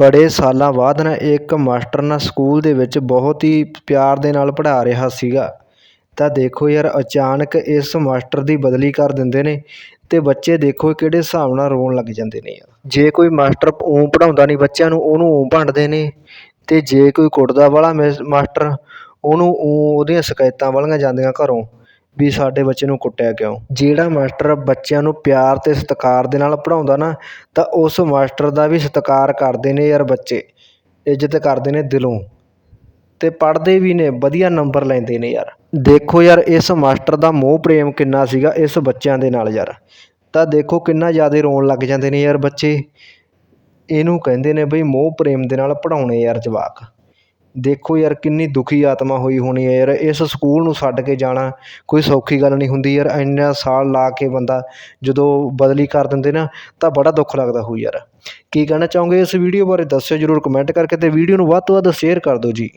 ਬੜੇ ਸਾਲਾਂ ਬਾਅਦ ਨਾ ਇੱਕ ਮਾਸਟਰ ਨਾ ਸਕੂਲ ਦੇ ਵਿੱਚ ਬਹੁਤ ਹੀ ਪਿਆਰ ਦੇ ਨਾਲ ਪੜ੍ਹਾ ਰਿਹਾ ਸੀਗਾ। ਤਾਂ ਦੇਖੋ ਯਾਰ, ਅਚਾਨਕ ਇਸ ਮਾਸਟਰ ਦੀ ਬਦਲੀ ਕਰ ਦਿੰਦੇ ਨੇ ਅਤੇ ਬੱਚੇ ਦੇਖੋ ਕਿਹੜੇ ਹਿਸਾਬ ਨਾਲ ਰੋਣ ਲੱਗ ਜਾਂਦੇ ਨੇ ਯਾਰ। ਜੇ ਕੋਈ ਮਾਸਟਰ ਊਂ ਪੜ੍ਹਾਉਂਦਾ ਨਹੀਂ ਬੱਚਿਆਂ ਨੂੰ ਉਹਨੂੰ ਊਂ ਭੰਡਦੇ ਨੇ ਅਤੇ ਜੇ ਕੋਈ ਕੁੱਟਦਾ ਵਾਲਾ ਮਿਸ ਮਾਸਟਰ ਉਹਨੂੰ ਊਂ ਉਹਦੀਆਂ ਸ਼ਿਕਾਇਤਾਂ ਵਾਲੀਆਂ ਜਾਂਦੀਆਂ ਘਰੋਂ ਵੀ ਸਾਡੇ ਬੱਚੇ ਨੂੰ ਕੁੱਟਿਆ ਕਿਉਂ? ਜਿਹੜਾ ਮਾਸਟਰ ਬੱਚਿਆਂ ਨੂੰ ਪਿਆਰ ਅਤੇ ਸਤਿਕਾਰ ਦੇ ਨਾਲ ਪੜ੍ਹਾਉਂਦਾ ਨਾ, ਤਾਂ ਉਸ ਮਾਸਟਰ ਦਾ ਵੀ ਸਤਿਕਾਰ ਕਰਦੇ ਨੇ ਯਾਰ ਬੱਚੇ, ਇੱਜ਼ਤ ਕਰਦੇ ਨੇ ਦਿਲੋਂ। ਅਤੇ ਪੜ੍ਹਦੇ ਵੀ ਨੇ, ਵਧੀਆ ਨੰਬਰ ਲੈਂਦੇ ਨੇ ਯਾਰ। ਦੇਖੋ ਯਾਰ, ਇਸ ਮਾਸਟਰ ਦਾ ਮੋਹ ਪ੍ਰੇਮ ਕਿੰਨਾ ਸੀਗਾ ਇਸ ਬੱਚਿਆਂ ਦੇ ਨਾਲ ਯਾਰ। ਤਾਂ ਦੇਖੋ ਕਿੰਨਾ ਜ਼ਿਆਦਾ ਰੋਣ ਲੱਗ ਜਾਂਦੇ ਨੇ ਯਾਰ ਬੱਚੇ। ਇਹਨੂੰ ਕਹਿੰਦੇ ਨੇ ਬਈ ਮੋਹ ਪ੍ਰੇਮ ਦੇ ਨਾਲ ਪੜ੍ਹਾਉਣੇ ਯਾਰ ਜਵਾਕ। ਦੇਖੋ ਯਾਰ ਕਿੰਨੀ ਦੁਖੀ ਆਤਮਾ ਹੋਈ ਹੋਣੀ ਹੈ ਯਾਰ, ਇਸ ਸਕੂਲ ਨੂੰ ਛੱਡ ਕੇ ਜਾਣਾ ਕੋਈ ਸੌਖੀ ਗੱਲ ਨਹੀਂ ਹੁੰਦੀ ਯਾਰ, ਇੰਨਾ ਸਾਲ ਲਾ ਕੇ ਬੰਦਾ ਜਦੋਂ ਬਦਲੀ ਕਰ ਦਿੰਦੇ ਨਾ ਤਾਂ ਬੜਾ ਦੁੱਖ ਲੱਗਦਾ ਹੋਊ ਯਾਰ। ਕੀ ਕਹਿਣਾ ਚਾਹੋਗੇ ਇਸ ਵੀਡੀਓ ਬਾਰੇ ਦੱਸਿਓ ਜ਼ਰੂਰ ਕਮੈਂਟ ਕਰਕੇ ਅਤੇ ਵੀਡੀਓ ਨੂੰ ਵੱਧ ਤੋਂ ਵੱਧ ਸ਼ੇਅਰ ਕਰ ਦਿਓ ਜੀ।